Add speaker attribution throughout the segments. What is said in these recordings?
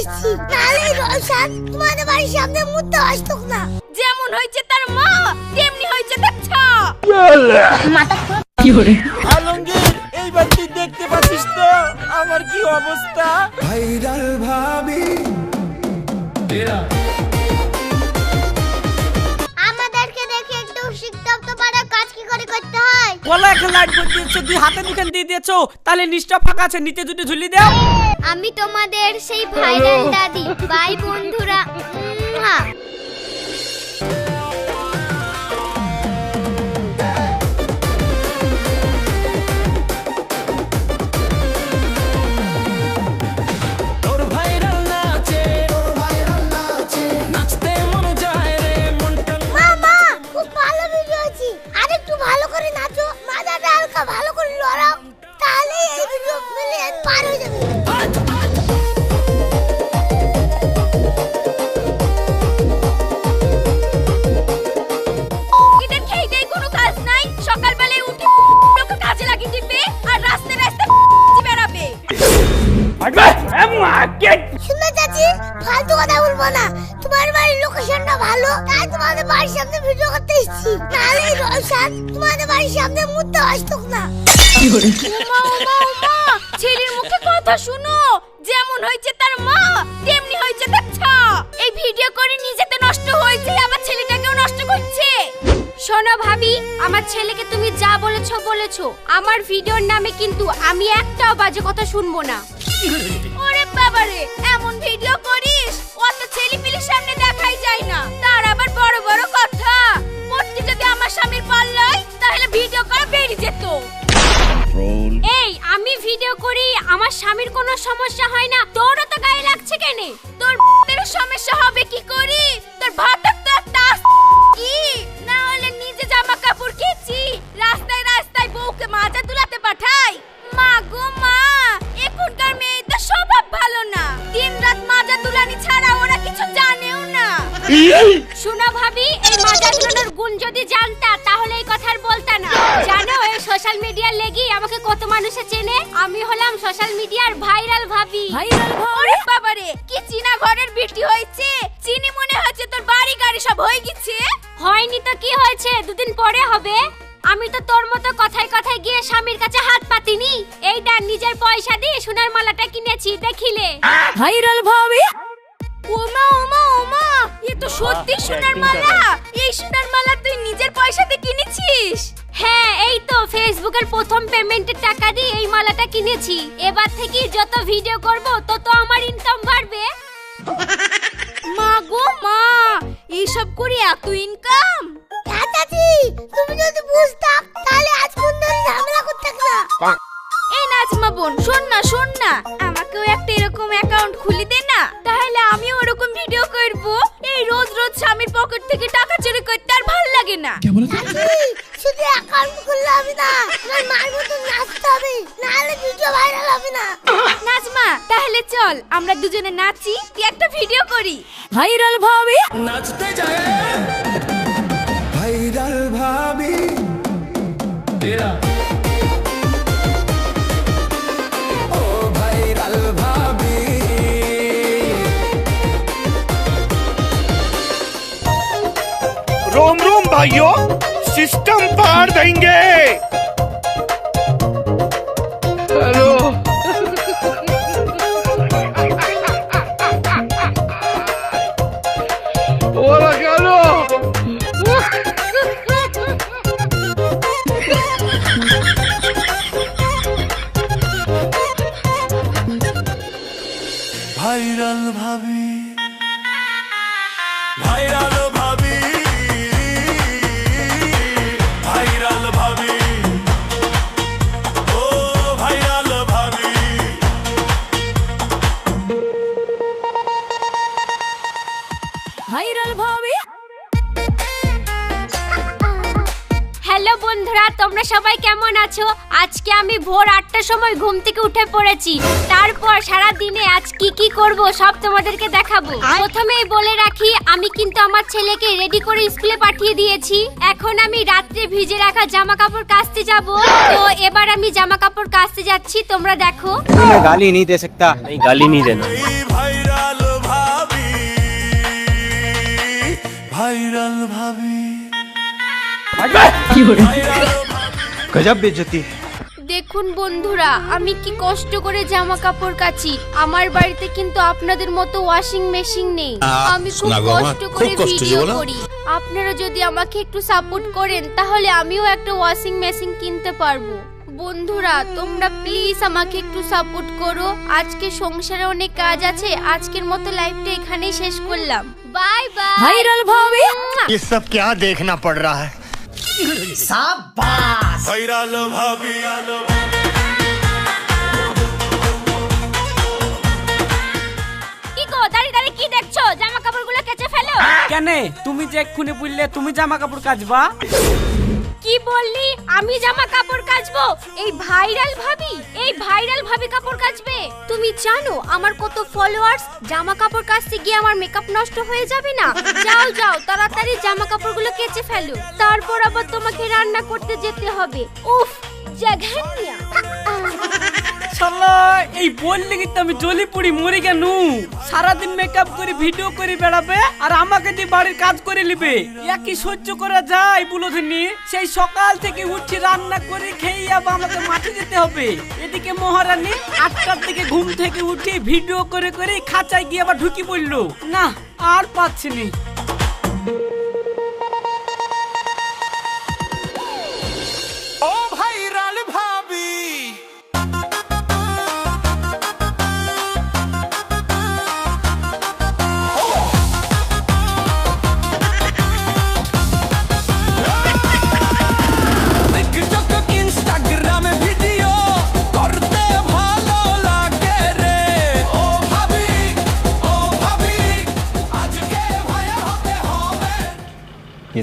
Speaker 1: এসেছি নালে রসাদ তোমাদের বাড়ির সামনে মুদ্দা আসতো না।
Speaker 2: যেমন হয়েছে তার মা তেমনি হয়েছে তার ছা।
Speaker 3: আলমগীর এইবার তুই দেখতে পাচ্ছিস তো আমার কি অবস্থা?
Speaker 4: ভাইরাল ভাবি।
Speaker 1: করতে হয়।
Speaker 3: বলো একটা লাইট করে দিয়েছ দুই হাতে মুখে দিয়ে দিয়েছ তাহলে নিচটা ফাঁকা আছে নিচে দুটো ঝুলি দাও।
Speaker 1: আমি তোমাদের সেই ভাইরাল দাদি বাই বন্ধুরা মুয়া। শুনো চাচি ফালতু কথা বলব না। তোমার বাড়ির লোকেশনটা ভালো তাই তোমাদের বাড়ির সামনে ভিডিও করতে এসেছি। নাহলে রসাদ তোমাদের বাড়ির সামনে মুদ্দা আসতো না।
Speaker 2: ছেলের মুখে কথা শুনো। যেমন হয়েছে তার মা তেমনি হয়েছে তার ছা। এই ভিডিও করে নিজেতে নষ্ট হয়েছে আবার ছেলেটাকেও নষ্ট করছে। শোনো ভাবি আমার ছেলেকে তুমি যা বলেছ বলেছ। আমার ভিডিওর নামে কিন্তু আমি একটাও বাজে কথা শুনব না। বাবারে এমন ভিডিও করিস? অত ছেলে পিলের সামনে দেখাই যায় না। তার আবার বড় বড় কথা। পড়তে যদি আমার স্বামীর পাল্লায় তাহলে ভিডিও করা বেরিয়ে যেত। এই আমি ভিডিও করি আমার স্বামীর কোনো সমস্যা হয় না। তোরও তো গায়ে লাগছে কেন? তোর তোর সমস্যা হবে কি করি? তোর ভাতার তো একটা কি? না হলে নিজে জামা কাপড় কেচি রাস্তায় রাস্তায় বউকে মাজা তুলাতে পাঠাই। মা গো মা শোনা ভাবি এই মাজা গুণ যদি জানতা তাহলে এই কথা আর বলতা না। জানো এই সোশ্যাল মিডিয়ার লেগি আমাকে কত মানুষে চেনে? আমি হলাম সোশ্যাল মিডিয়ার ভাইরাল ভাবি। ভাইরাল ওরে বাবারে কি চীনা ঘরের বিটি হয়েছে? চিনি মনে হচ্ছে তোর বাড়ি গাড়ি সব হয়ে গেছে। হয়নি তো কি হয়েছে? দুদিন পরে হবে। আমি তো তোর মতো কথায় কথায় গিয়ে স্বামীর কাছে হাত পাতিনি। এইটা নিজের পয়সা দিয়ে সোনার মালাটা কিনেছি দেখিলে? ভাইরাল ভাবি? ওমা ওমা ওমা এ তো সত্যি সোনার মালা। এই সোনার মালা তুই নিজের পয়সাতে কিনেছিস? হ্যাঁ এই তো ফেসবুকের প্রথম পেমেন্টের টাকা দিয়ে এই মালাটা কিনেছি। এবার থেকে যত ভিডিও করব তত আমার ইনকাম বাড়বে। মা গো মা এইসব করে এত ইনকাম দুজনে নাচি তুই একটা ভিডিও করি
Speaker 3: ভাইরাল ভাবে
Speaker 4: নাচতে যায় ভাইরাল ভাবি ও ভাইরাল ভাবি
Speaker 5: रोम रोम भाइयों सिस्टम पार देंगे
Speaker 2: আছো? আজকে আমি ভোর আটটার সময় ঘুম থেকে উঠে পড়েছি। তারপর সারা দিনে আজ কি কি করব সব তোমাদেরকে দেখাবো। প্রথমেই বলে রাখি আমি কিন্তু আমার ছেলেকে রেডি করে স্কুলে পাঠিয়ে দিয়েছি। এখন আমি রাত্রে ভিজে রাখা জামা কাপড় কাচতে যাব। তো এবার আমি জামা কাপড় কাচতে যাচ্ছি তোমরা দেখো।
Speaker 6: गाली नहीं दे सकता
Speaker 5: গালি गाली দে ভাইরাল
Speaker 4: ভাবি ভাইরাল ভাবি।
Speaker 7: गजब बेइज्जती
Speaker 8: দেখুন বন্ধুরা আমি কি কষ্ট করে জামা কাপড় কাচি আমার বাড়িতে কিন্তু আপনাদের মতো ওয়াশিং মেশিন নেই আমি খুব
Speaker 9: শোনা গো আমার,
Speaker 8: কষ্ট
Speaker 9: খুব
Speaker 8: করে
Speaker 9: কষ্ট যে
Speaker 8: ভিডিও
Speaker 9: বলো।
Speaker 8: করি আপনারা যদি আমাকে একটু সাপোর্ট করেন তাহলে আমিও একটা ওয়াশিং মেশিন কিনতে পারবো বন্ধুরা তোমরা প্লিজ আমাকে একটু সাপোর্ট করো আজকে সংসারে অনেক কাজ আছে আজকের মতো লাইফটা এখানেই শেষ করলাম বাই বাই ভাইরাল ভাবে
Speaker 7: ये सब क्या देखना पड़ रहा है
Speaker 10: ভাইরাল ভাবি আলো
Speaker 8: কি গো দাঁড়িয়ে দাঁড়িয়ে কি দেখছ? জামা কাপড়গুলো কেচে ফেলো?
Speaker 3: কেনে? তুমি যে এক্ষুনি বললে তুমি জামা কাপড় কাচবা?
Speaker 8: কি বললি? আমি জামা কাপড় কাচবো? এই ভাইরাল ভাবি, এই ভাইরাল ভাবি কাপড় কাচবে। তুমি জানো, আমার কত ফলোয়ার্স জামা কাপড় কাচতে গিয়ে আমার মেকআপ নষ্ট হয়ে যাবে না? যাও যাও, তাড়াতাড়ি জামা কাপড়গুলো কেচে ফেলো। তারপর আবার তোমাকে রান্না করতে যেতে হবে। উফ জাঘানিয়া
Speaker 3: এই বললে কিন্তু আমি জলি পুড়ি, মরে কেন? সারাদিন মেকআপ করে ভিডিও করে বেড়াবে, আর আমাকে দিয়ে বাড়ির কাজ করে নিবে। একই সহ্য করা যায়, বুলোধিনী। সেই সকাল থেকে উঠি, রান্না করে খেয়ে আবার আমাকে মাঠে যেতে হবে। এদিকে মহারানী আটটার দিকে ঘুম থেকে উঠে ভিডিও করে করে খাঁচায় গিয়ে আবার ঢুকি পড়ল। না, আর পাচ্ছি নি।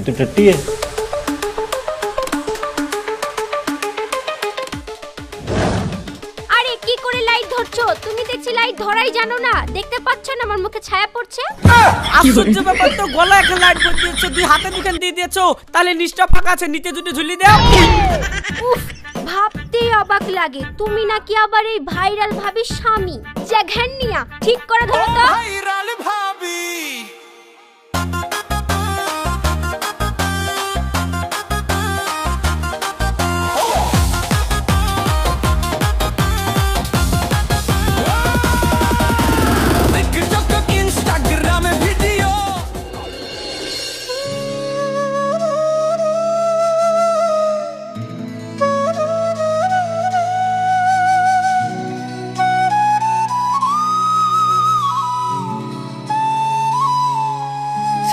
Speaker 7: तो टट्टी है
Speaker 8: আরে কি করে লাইট ধরছো তুমি দেখছি লাইট ধরাই জানো না দেখতে পাচ্ছ না আমার মুখে ছায়া পড়ছে
Speaker 3: আশ্চর্য ব্যাপার তো গলা একটা লাইট করে দিয়েছো দুই হাতে দুখান দিয়ে দিয়েছো তাহলে নিচটা ফাঁকা আছে নিচে দুটো ঝুলি দাও
Speaker 8: উফ ভাবতেই অবাক লাগে তুমি নাকি আবার এই ভাইরাল ভাবি স্বামী জ্যাঘান্নিয়া ঠিক করে ধরো তো
Speaker 5: ভাইরাল ভাবি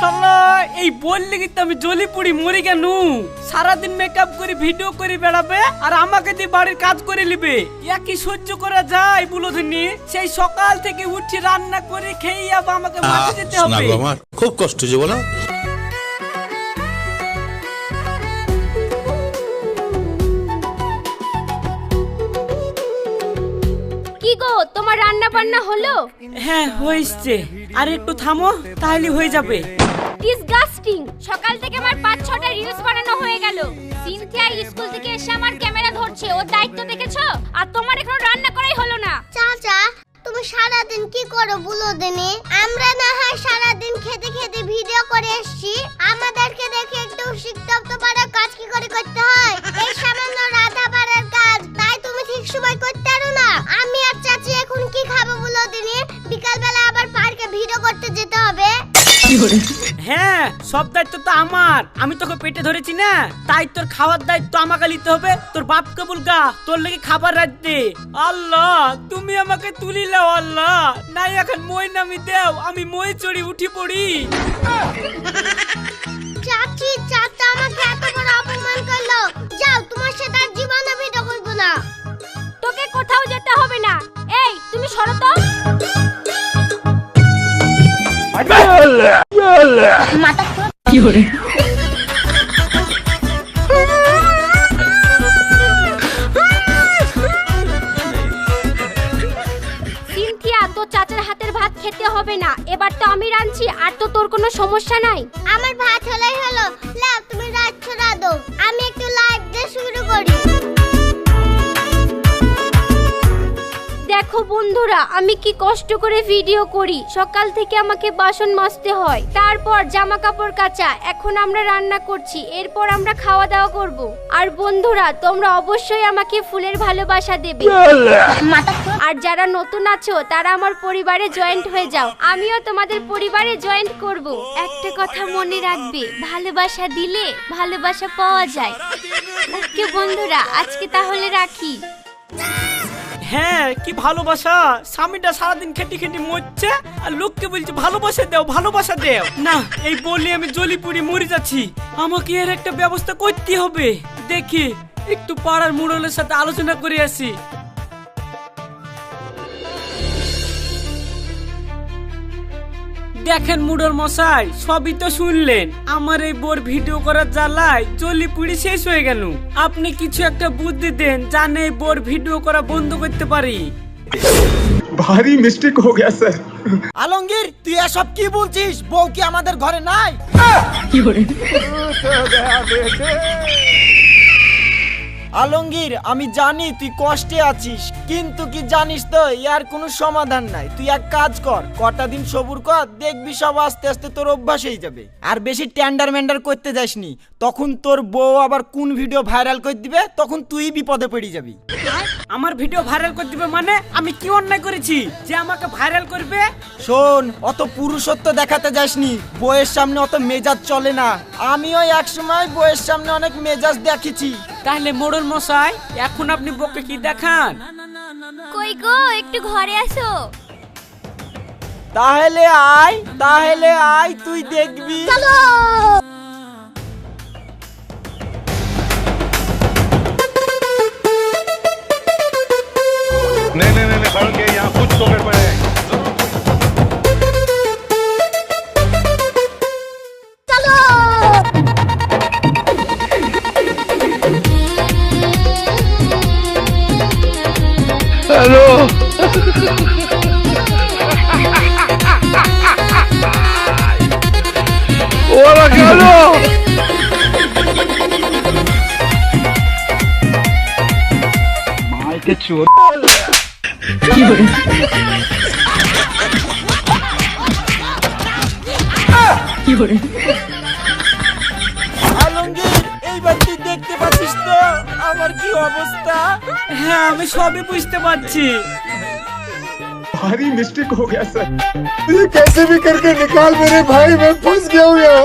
Speaker 3: শালা এই বললে কিন্তু আমি জলি পুড়ি মরি কেন সারাদিন মেকআপ করে ভিডিও করে বেড়াবে আর আমাকে দিয়ে বাড়ির কাজ করে নিবে। একই সহ্য করা যায় বুলোধিনী? সেই সকাল থেকে উঠি রান্না করে খেয়ে আবার আমাকে মাঠে যেতে হবে।
Speaker 9: আমার, খুব কষ্ট যে বলো।
Speaker 8: কি গো তোমার রান্না বান্না হলো?
Speaker 3: হ্যাঁ হয়েছে। আর একটু থামো তাহলে হয়ে যাবে।
Speaker 8: ডিসগাস্টিং সকাল থেকে আমার পাঁচ ছটা রিলস বানানো হয়ে গেল। সিনথিয়া স্কুল থেকে এসে আমার ক্যামেরা ধরছে ওর দায়িত্ব দেখেছ? আর তোমার এখন রান্না করাই হলো না।
Speaker 4: চাচা তুমি সারাদিন কি করো বলো দিনে? আমরা না হয় সারাদিন খেতে খেতে ভিডিও করে এসেছি। আমাদেরকে দেখে একটু শিখতে তো পারো কাজ কি করে করতে হয়? এই সামান্য রাধা পাড়ার কাজ তাই তুমি ঠিক সময় করতে পারো না। আমি আর চাচি এখন কি খাব বলো দিনে? বিকাল বেলা আবার পার্কে ভিডিও করতে যেতে হবে।
Speaker 3: সব দায়িত্ব তো আমার। আমি তোকে পেটে ধরেছি না? তাই তোর খাওয়ার দায়িত্ব আমাকে নিতে হবে। তোর বাপকে বলগা তোর লেগে খাবার রাখতে। আল্লাহ তুমি আমাকে তুলি লাও আল্লাহ। নাই এখন মই নামি দেও। আমি মই চড়ি উঠি পড়ি।
Speaker 4: চাচি চাচা আমাকে এত বড় অপমান করল। যাও তোমার সাথে আর জীবনে ভিডিও করব না।
Speaker 8: তোকে কোথাও যেতে হবে না। এই তুমি সরো তো। সিনথিয়া তোর চাচার হাতের ভাত খেতে হবে না। এবার তো আমি রাঁধছি আর তো তোর কোনো সমস্যা নাই।
Speaker 4: আমার ভাত হলেই হলো। লাও তুমি রাখছো রাধো। আমি একটু লাইভ দিয়ে শুরু করি।
Speaker 8: দেখো বন্ধুরা, আমি কি কষ্ট করে ভিডিও করি? সকাল থেকে আমাকে বাসন মাজতে হয়। তারপর জামা কাপড় কাচা, এখন আমরা রান্না করছি, এরপর আমরা খাওয়া দাওয়া করব। আর বন্ধুরা, তোমরা অবশ্যই আমাকে ফুলের ভালোবাসা দেবে। আর যারা নতুন আছো, তারা আমার পরিবারে জয়েন্ট হয়ে যাও। আমিও তোমাদের পরিবারে জয়েন্ট করব। একটা কথা মনে রাখবে, ভালোবাসা দিলে ভালোবাসা পাওয়া যায়। ওকে বন্ধুরা, আজকে তাহলে রাখি।
Speaker 3: হ্যাঁ কি ভালোবাসা? স্বামীটা সারাদিন খেটি খেটি মরছে, আর লোককে বলছে, ভালোবাসা দেও ভালোবাসা দেও। না, এই বলি আমি জলি পুড়ি মরে যাচ্ছি। আমাকে এর একটা ব্যবস্থা করতে হবে। দেখি, একটু পাড়ার মুরলের সাথে আলোচনা করে আসি। দেখেন মুডর মশাই সবই তো শুনলেন। আমার এই বোর ভিডিও করার জ্বালায় চলি পুড়ি শেষ হয়ে গেল। আপনি কিছু একটা বুদ্ধি দেন জানে এই বোর ভিডিও করা বন্ধ করতে পারি।
Speaker 9: ভারী মিস্টেক হয়ে গেছে। স্যার
Speaker 11: আলমগীর তুই এসব কি বলছিস? বউ কি আমাদের ঘরে নাই? কি করে আলমগীর আমি জানি তুই কষ্টে আছিস কিন্তু কি জানিস তো ইয়ার কোনো সমাধান নাই। তুই এক কাজ কর কটা দিন সবুর কর দেখবি সব আস্তে আস্তে তোর অভ্যাস হয়ে যাবে। আর বেশি ট্যান্ডার ম্যান্ডার করতে যাসনি তখন তোর বউ আবার কোন ভিডিও ভাইরাল করে দিবে তখন তুই বিপদে পড়ে যাবি।
Speaker 3: আমার ভিডিও ভাইরাল করে দিবে মানে? আমি কি অন্যায় করেছি যে আমাকে ভাইরাল করবে?
Speaker 11: শোন অত পুরুষত্ব দেখাতে যাসনি বইয়ের সামনে অত মেজাজ চলে না। আমিও এক সময় বইয়ের সামনে অনেক মেজাজ দেখেছি।
Speaker 3: তাহলে মোড়ল মশাই এখন আপনি বকে কি দেখান?
Speaker 8: কই গো একটু ঘরে আসো।
Speaker 11: তাহলে আয় তাহলে আয় তুই দেখবি।
Speaker 7: नहीं
Speaker 11: আলমগীর এইবার তুই দেখতে পাচ্ছিস তো আমার কি অবস্থা
Speaker 3: হ্যাঁ আমি সবই বুঝতে পারছি
Speaker 9: भारी मिस्टेक हो गया सर ये कैसे भी करके निकाल मेरे भाई मैं फंस गया हूँ यहाँ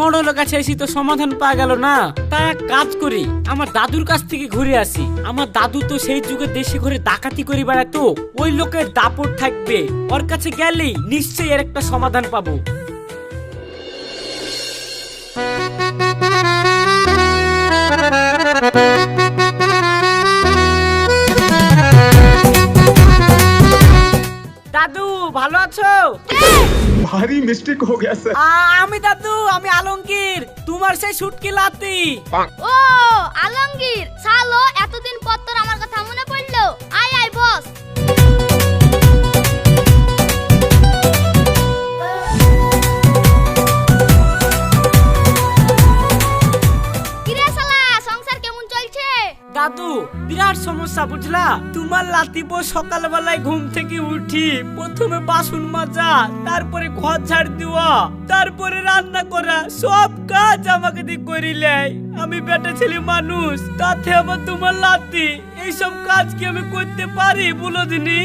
Speaker 3: মোড়লের কাছে এসে তো সমাধান পাওয়া গেল না। তা এক কাজ করি, আমার দাদুর কাছ থেকে ঘুরে আসি। আমার দাদু তো সেই যুগে দেশে ঘরে ডাকাতি করে বেড়াতো, ওই লোকের দাপট থাকবে। ওর কাছে গেলেই নিশ্চয়ই এর একটা সমাধান পাবো।
Speaker 9: ভারী মিস্টেক হো
Speaker 3: গেছে। আমি দাদু আমি আলমগীর। তোমার সেই শুটকি লাতি
Speaker 8: ও আলমগীর চালো
Speaker 3: এত বিরাট সমস্যা, বুঝলা? তোমার লাতি বউ সকালবেলায় ঘুম থেকে উঠি, প্রথমে বাসন মাজা, তারপরে ঘর ঝাড় দেওয়া, তারপরে রান্না করা, সব কাজ আমাকে দিয়ে করিলে। আমি বেটা ছেলে মানুষ, তাতে আবার তোমার লাতি। এইসব কাজ কি আমি করতে পারি, বলো দিনি?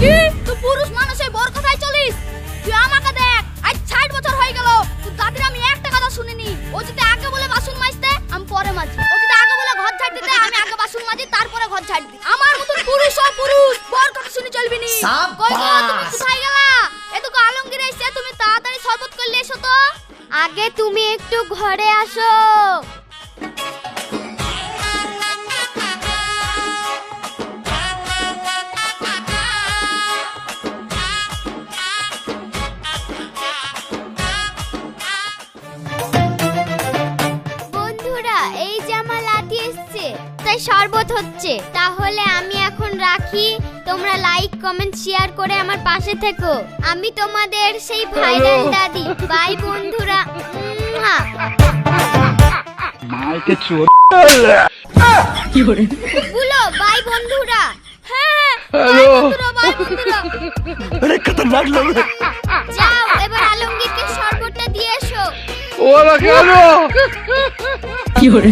Speaker 8: কি? তুই পুরুষ মানুষের বর কথায় চলিস? তুই আমাকে দেখ, আজ ষাট বছর হয়ে গেল তুই দাদির আমি একটা কথা শুনিনি। ও যদি আগে বলে বাসন মাজতে, আমি পরে মাজি ঝাড় দিতে আমি আগে বাসন মাজি তারপরে ঘর ঝাড় দিই আমার মতন পুরুষ ও পুরুষ বর কথা শুনে চলবি নি কই গো তুমি কোথায় গেলা? এদিকে আলমগীর এসে তুমি তাড়াতাড়ি শরবত করলে এসো তো। আগে তুমি একটু ঘরে আসো। তাই শরবত হচ্ছে। তাহলে আমি এখন রাখি। তোমরা লাইক কমেন্ট শেয়ার করে আমার পাশে থেকো। আমি তোমাদের সেই ভাইরাল দাদি। বাই বন্ধুরা। বলো বাই হ্যাঁ, হ্যাঁ, বাই বন্ধুরা এবার আলমগীরকে শরবতটা দিয়ে এসো।
Speaker 7: কি
Speaker 3: হরে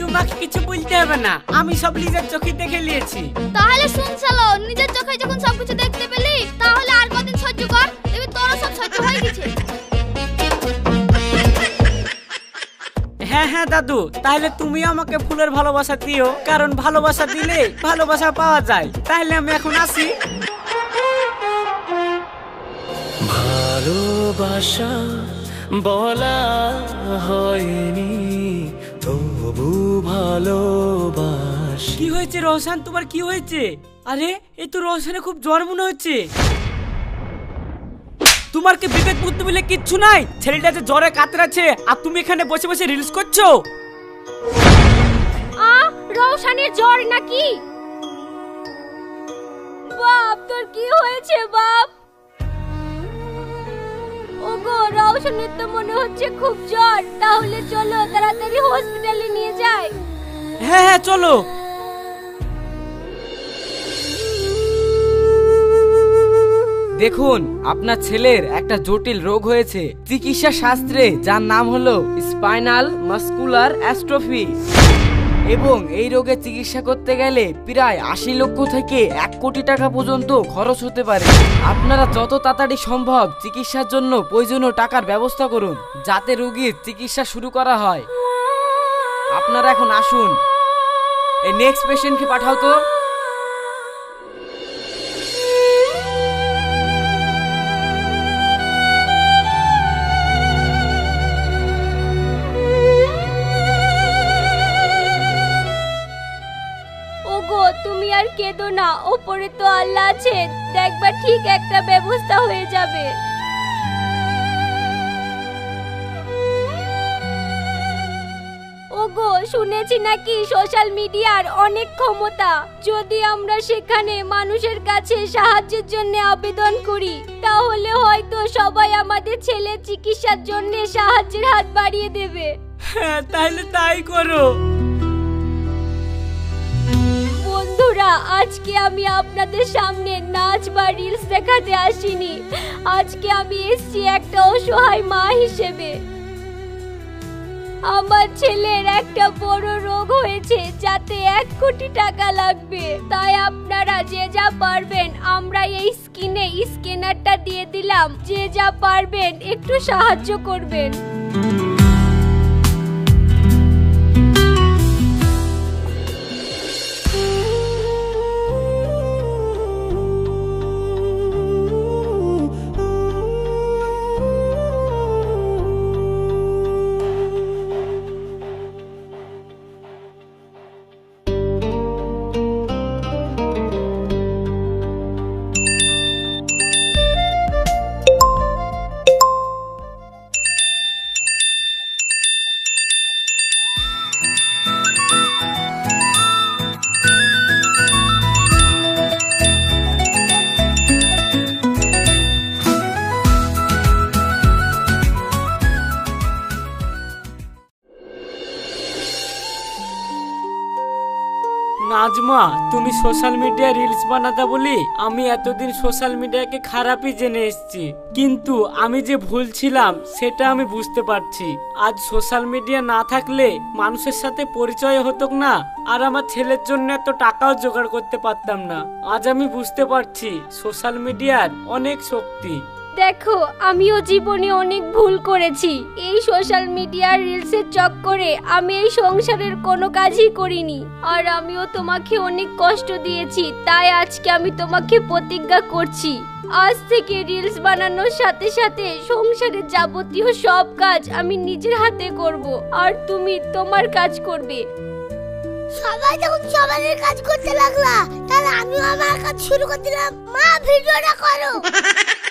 Speaker 3: তোমাকে কিছু বলতে হবে না। আমি সব নিজের চোখে দেখে নিয়েছি।
Speaker 8: তাহলে শুন চলো নিজের চোখে যখন সবকিছু দেখতে পেলি তাহলে আর কদিন সহ্য কর এবার তোর সব সহ্য হয়ে গেছে।
Speaker 3: হ্যাঁ হ্যাঁ দাদু তাহলে তুমি আমাকে ফুলের ভালোবাসা দিও কারণ ভালোবাসা দিলে ভালোবাসা পাওয়া যায়। তাহলে আমি এখন আসি
Speaker 5: ভালোবাসা বলা হয়নি তবু ভালোবাস।
Speaker 3: কি হয়েছে রোশন তোমার কি হয়েছে? আরে এই তো রোশনে খুব জ্বর মনে হচ্ছে। তোমার কি বিবেক বুদ্ধি বলে কিচ্ছু নাই? ছেলেটা যে জ্বরে কাতরাচ্ছে আর তুমি এখানে বসে বসে রিলস করছ?
Speaker 8: আ রৌশানের জ্বর নাকি? বাপ তোর কি হয়েছে বাপ? রৌশনের তো মনে হচ্ছে খুব জ্বর। তাহলে চলো তাড়াতাড়ি হসপিটালে নিয়ে যাই।
Speaker 3: হ্যাঁ হ্যাঁ চলো।
Speaker 12: দেখুন, আপনার ছেলের একটা জটিল রোগ হয়েছে। চিকিৎসা শাস্ত্রে যার নাম হলো স্পাইনাল মাস্কুলার অ্যাস্ট্রফি এবং এই রোগের চিকিৎসা করতে গেলে প্রায় আশি লক্ষ থেকে এক কোটি টাকা পর্যন্ত খরচ হতে পারে। আপনারা যত তাড়াতাড়ি সম্ভব চিকিৎসার জন্য প্রয়োজনীয় টাকার ব্যবস্থা করুন, যাতে রোগীর চিকিৎসা শুরু করা হয়। আপনারা এখন আসুন। এই নেক্সট পেশেন্টকে পাঠাও তো।
Speaker 8: আছে দেখবা ঠিক একটা ব্যবস্থা হয়ে যাবে। ওগো, শুনেছি নাকি সোশ্যাল মিডিয়ার অনেক ক্ষমতা। যদি আমরা সেখানে মানুষের কাছে সাহায্যের জন্য আবেদন করি, তাহলে হয়তো সবাই আমাদের ছেলের চিকিৎসার জন্য সাহায্যের হাত বাড়িয়ে দেবে।
Speaker 3: হ্যাঁ তাহলে তাই করো।
Speaker 8: বন্ধুরা, আজকে আমি আপনাদের সামনে নাচ বা রিলস দেখাতে আসিনি। আজকে আমি এসছি একটা অসহায় মা হিসেবে। আমার ছেলের একটা বড় রোগ হয়েছে, যাতে এক কোটি টাকা লাগবে। তাই আপনারা যে যা পারবেন, আমরা এই স্কিনে স্ক্যানারটা দিয়ে দিলাম। যে যা পারবেন, একটু সাহায্য করবেন।
Speaker 3: নাজমা তুমি সোশ্যাল মিডিয়া রিলস বানাতে বলি আমি এতদিন সোশ্যাল মিডিয়াকে খারাপই জেনে এসেছি। কিন্তু আমি যে ভুল ছিলাম, সেটা আমি বুঝতে পারছি। আজ সোশ্যাল মিডিয়া না থাকলে মানুষের সাথে পরিচয় হতো না, আর আমার ছেলের জন্য এত টাকাও জোগাড় করতে পারতাম না। আজ আমি বুঝতে পারছি সোশ্যাল মিডিয়ার অনেক শক্তি।
Speaker 8: দেখো আমিও জীবনে অনেক ভুল করেছি। এই সোশ্যাল মিডিয়ার রিলসের চক্করে আমি এই সংসারের কোনো কাজই করিনি। আর আমিও তোমাকে অনেক কষ্ট দিয়েছি তাই আজকে আমি তোমাকে প্রতিজ্ঞা করছি। আজ থেকে রিলস বানানোর সাথে সাথে সংসারের যাবতীয় সব কাজ আমি নিজের হাতে করব আর তুমি তোমার কাজ করবে।
Speaker 4: সবাই যখন সবাই কাজ করতে লাগলা তাহলে আমিও আমার কাজ শুরু করে দিলাম মা ভিডিওটা করো।